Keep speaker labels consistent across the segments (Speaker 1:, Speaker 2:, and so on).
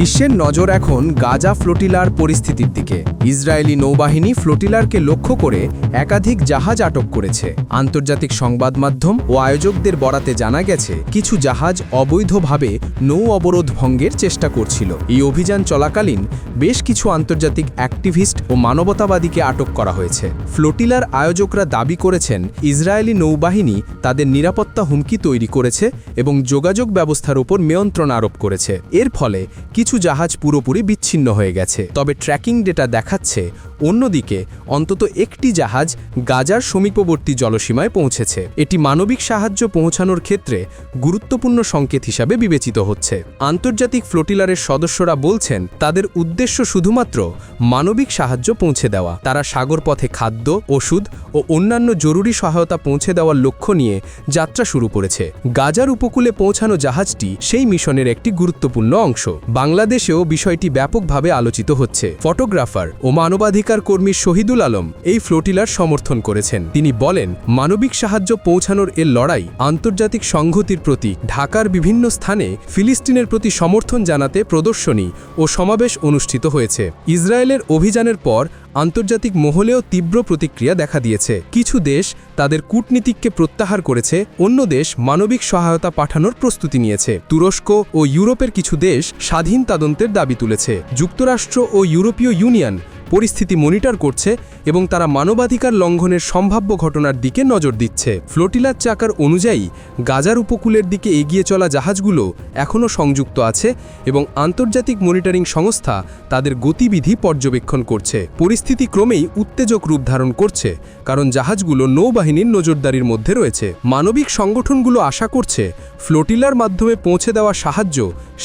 Speaker 1: বিশ্বের নজর এখন গাজা ফ্লোটিলার পরিস্থিতির দিকে। ইসরায়েলি নৌবাহিনী ফ্লোটিলারকে লক্ষ্য করে একাধিক জাহাজ আটক করেছে। আন্তর্জাতিক সংবাদ মাধ্যম ও আয়োজকদের বরাতে জানা গেছে, কিছু জাহাজ অবৈধভাবে নৌ অবরোধ ভঙ্গের চেষ্টা করছিল। এই অভিযান চলাকালীন বেশ কিছু আন্তর্জাতিক অ্যাক্টিভিস্ট ও মানবতাবাদীকে আটক করা হয়েছে। ফ্লোটিলার আয়োজকরা দাবি করেছেন, ইসরায়েলি নৌবাহিনী তাদের নিরাপত্তা হুমকি তৈরি করেছে এবং যোগাযোগ ব্যবস্থার উপর নিয়ন্ত্রণ আরোপ করেছে। এর ফলে কিছু জাহাজ পুরোপুরি বিচ্ছিন্ন হয়ে গেছে। তবে ট্র্যাকিং ডেটা দেখাচ্ছে অন্যদিকে, অন্তত একটি জাহাজ গাজার সমীপবর্তী জলসীমায় পৌঁছেছে। এটি মানবিক সাহায্য পৌঁছানোর ক্ষেত্রে গুরুত্বপূর্ণ সংকেত হিসাবে বিবেচিত হচ্ছে। আন্তর্জাতিক ফ্লোটিলারের সদস্যরা বলছেন, তাদের উদ্দেশ্য শুধুমাত্র মানবিক সাহায্য পৌঁছে দেওয়া। তারা সাগরপথে খাদ্য, ওষুধ ও অন্যান্য জরুরি সহায়তা পৌঁছে দেওয়ার লক্ষ্য নিয়ে যাত্রা শুরু করেছে। গাজার উপকূলে পৌঁছানো জাহাজটি সেই মিশনের একটি গুরুত্বপূর্ণ অংশ। বাংলাদেশেও বিষয়টি ব্যাপকভাবে আলোচিত হচ্ছে। ফটোগ্রাফার ও মানবাধিকার কর্মী শহীদুল আলম এই ফ্লোটিলার সমর্থন করেছেন। তিনি বলেন, মানবিক সাহায্য পৌঁছানোর এর লড়াই আন্তর্জাতিক সংহতির প্রতি ঢাকার বিভিন্ন স্থানে ফিলিস্তিনের প্রতি সমর্থন জানাতে প্রদর্শনী ও সমাবেশ অনুষ্ঠিত হয়েছে। ইসরায়েলের অভিযানের পর আন্তর্জাতিক মহলেও তীব্র প্রতিক্রিয়া দেখা দিয়েছে। কিছু দেশ তাদের কূটনীতিককে প্রত্যাহার করেছে, অন্য দেশ মানবিক সহায়তা পাঠানোর প্রস্তুতি নিয়েছে। তুরস্ক ও ইউরোপের কিছু দেশ স্বাধীন তদন্তের দাবি তুলেছে। যুক্তরাষ্ট্র ও ইউরোপীয় ইউনিয়ন পরিস্থিতি মনিটর করছে এবং তারা মানবাধিকার লঙ্ঘনের সম্ভাব্য ঘটনার দিকে নজর দিচ্ছে। ফ্লোটিলার চাকার অনুযায়ী, গাজার উপকূলের দিকে এগিয়ে চলা জাহাজগুলো এখনও সংযুক্ত আছে এবং আন্তর্জাতিক মনিটরিং সংস্থা তাদের গতিবিধি পর্যবেক্ষণ করছে। পরিস্থিতি ক্রমেই উত্তেজক রূপ ধারণ করছে, কারণ জাহাজগুলো নৌবাহিনীর নজরদারির মধ্যে রয়েছে। মানবিক সংগঠনগুলো আশা করছে, ফ্লোটিলার মাধ্যমে পৌঁছে দেওয়া সাহায্য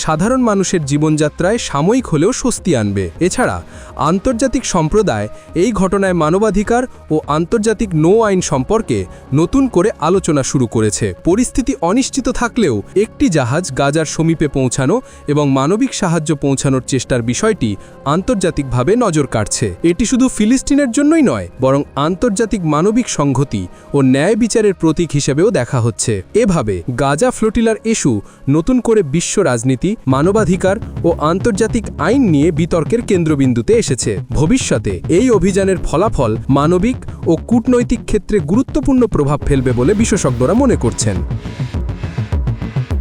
Speaker 1: সাধারণ মানুষের জীবনযাত্রায় সাময়িক হলেও স্বস্তি আনবে। এছাড়া আন্তর্জাতিক সম্প্রদায় এই ঘটনায় মানবাধিকার ও আন্তর্জাতিক নৌ আইন সম্পর্কে নতুন করে আলোচনা শুরু করেছে। পরিস্থিতি অনিশ্চিত থাকলেও একটি জাহাজ গাজার সমীপে পৌঁছানো এবং মানবিক সাহায্য পৌঁছানোর চেষ্টার বিষয়টি আন্তর্জাতিকভাবে নজর কাটছে এটি শুধু ফিলিস্তিনের জন্যই নয়, বরং আন্তর্জাতিক মানবিক সংহতি ও ন্যায় বিচারের প্রতীক হিসেবেও দেখা হচ্ছে। এভাবে গাজা ফ্লোটিলার ইস্যু নতুন করে বিশ্ব রাজনীতি, মানবাধিকার ও আন্তর্জাতিক আইন নিয়ে বিতর্কের কেন্দ্রবিন্দুতে এসেছে। ভবিষ্যতে এই অভিযানের ফলাফল মানবিক ও কূটনৈতিক ক্ষেত্রে গুরুত্বপূর্ণ প্রভাব ফেলবে বলে বিশেষজ্ঞরা মনে করছেন।